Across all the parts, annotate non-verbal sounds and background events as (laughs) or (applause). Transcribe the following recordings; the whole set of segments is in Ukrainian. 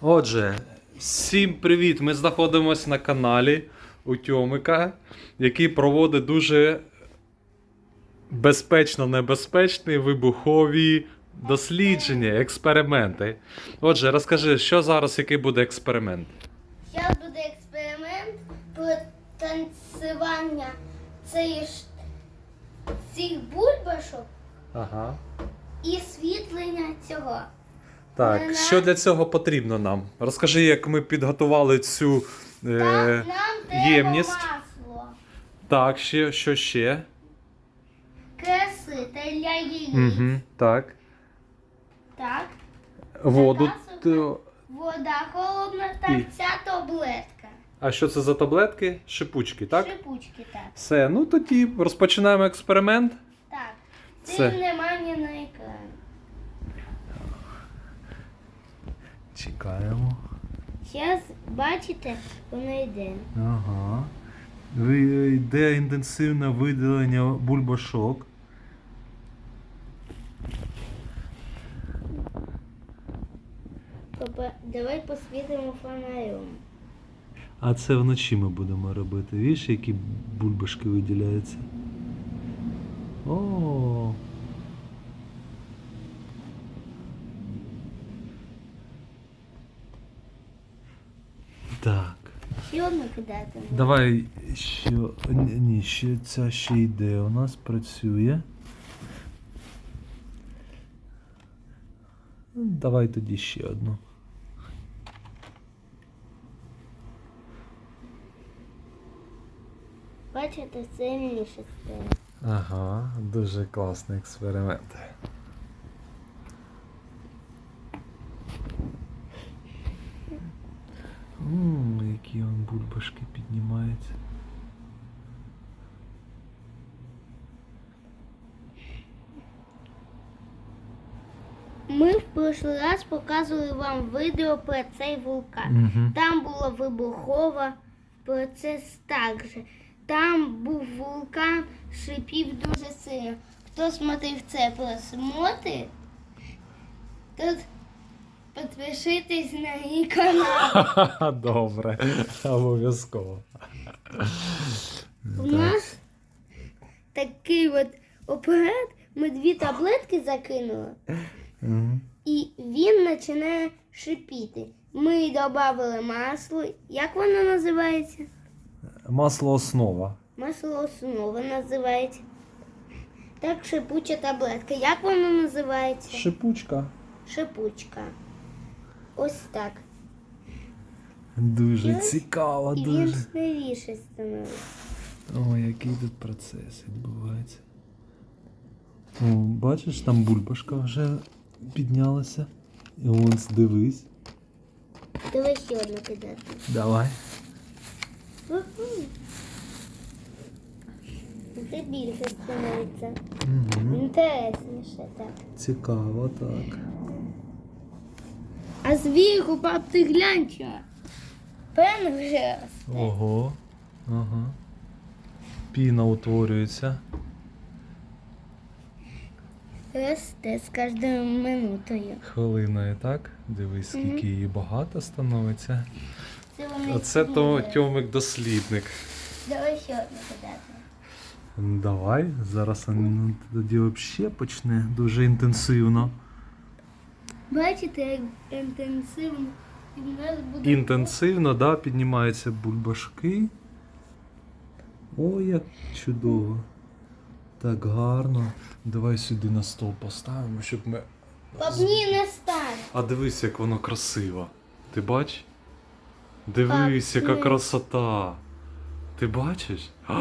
Отже, всім привіт! Ми знаходимося на каналі у Тьомика, який проводить дуже безпечно небезпечні вибухові дослідження, експерименти. Отже, розкажи, що зараз, який буде експеримент? Зараз буде експеримент про танцювання ж- цих бульбашок Ага. і світлення цього. Так, що для цього потрібно нам? Розкажи, як ми підготували цю. Е... нам треба ємність. масло, Так, ще, що ще? креси та для яєць. Угу, так. Так, Воду. Т- вода холодна та І? ця таблетка. А що це за таблетки? Шипучки, так? Шипучки так. Все, ну тоді розпочинаємо експеримент. Так. Це немає на екрані. Чекаємо. Зараз бачите, воно йде. Ага. Йде інтенсивне виділення бульбашок. Папа, давай посвітимо фонарем. А це вночі ми будемо робити. Віж, які бульбашки виділяються. О. Так. Ще одну кидати. Давай ще. Ні, ще ця ще йде. У нас працює. Давай тоді ще одну. Бачите, сильніше стає. Ага, дуже класний експеримент. Ммм, які он бульбашки піднімаються. Ми в прошлий раз показували вам відео про цей вулкан. Угу. Там була вибухова процес також. Там був вулкан, шипів дуже сильно. Хто смотрив це просмотри, тут підпишитесь на мій канал. (laughs) Добре, обов'язково. У нас такий от апарат, ми дві таблетки закинули, Мгм. і він починає шипіти. Ми додали масло. Як воно називається? Масло основа. Масло основа називається. Так, шипуча таблетка. Як воно називається? Шипучка. Шипучка. Ось так. Дуже ось- цікаво, І він дуже. сильніше становиться. О, який тут процес відбувається. О, бачиш, там бульбашка вже піднялася. І вон дивись. Давай ще одну кидати. Давай. Це більше становиться. Угу. Інтересніше так. Цікаво, так. А зверху, пап, ти глянь що. Пен вже росте. Ого. Ага. Піна утворюється. Росте з кожною минутою. Хвилиною, так? Дивись, скільки її багато становиться. Це вони Оце то. Тьомик дослідник. Давай ще одну кидати. Давай, зараз він тоді взагалі почне дуже інтенсивно. Бачите, як інтенсивно і в нас буде Інтенсивно, да, піднімаються бульбашки. Ой, як чудово. Так гарно. Давай сюди на стол поставимо, щоб ми. Пап, ні, не стань. А дивись, як воно красиво. Ти бач? Дивись, яка красота. Ти бачиш? А,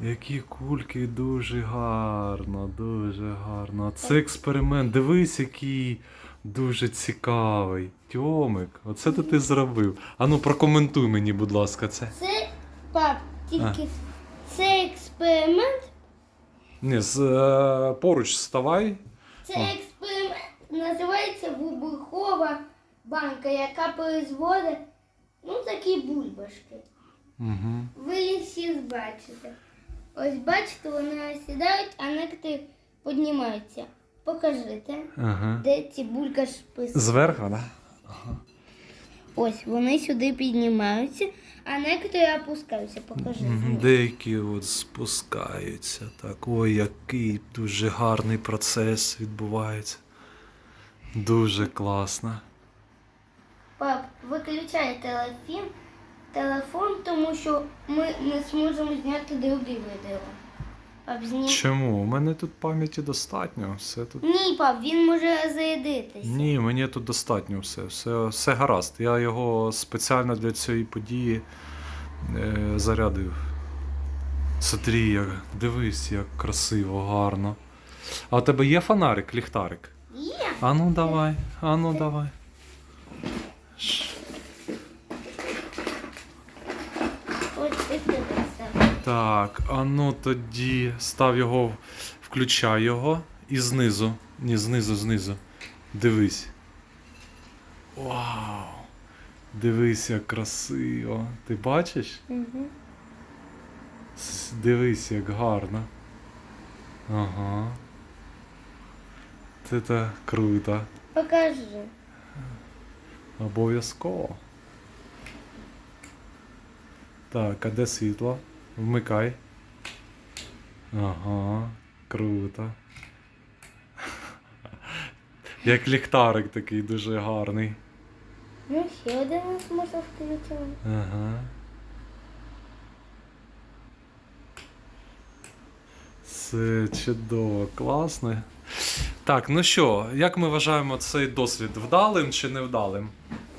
які кульки дуже гарно, дуже гарно. Це експеримент. Дивись, який дуже цікавий. Тьомик, оце то ти зробив. Ану, прокоментуй мені, будь ласка, це. Це, пап, тільки це експеримент. Ні, з, е, поруч ставай. Це О. експеримент називається вибухова банка, яка производить ну, такі бульбашки. Угу. Ви їх всі бачите. Ось бачите, вони сідають, а некоторі піднімаються. Покажите, Ага. де ці бульбашки. Зверху, так? Да? Ось вони сюди піднімаються, а некоторі опускаються. Покажи. Деякі от спускаються. Так, ой, який дуже гарний процес відбувається. Дуже класно. Пап, виключай телефон, телефон, тому що ми не зможемо зняти друге відео. Пап, зні... Чому? У мене тут пам'яті достатньо. Все тут. Ні, пап, він може зарядитися. Ні, мені тут достатньо все. Все, все гаразд. Я його спеціально для цієї події е, зарядив. Смотри, як, дивись, як красиво, гарно. А у тебе є фонарик, ліхтарик? Є. А ну давай, а ну давай. Ш- Ось ти тебе став. Так, а ну тоді став його, включай його і знизу. Ні, знизу, знизу. Дивись. Вау! Дивись, як красиво. Ти бачиш? Угу. Дивись, як гарно. Ага. Це круто. Покажи. Обов'язково. Так, а де світло? Вмикай. Ага, круто. (laughs) Як ліхтарик такий дуже гарний. Ну, ще один нас можна включити. Ага. Все чудово, класно. Так, ну що, як ми вважаємо цей досвід вдалим чи невдалим?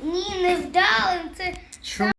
Ні, не вдалим. Це Чому?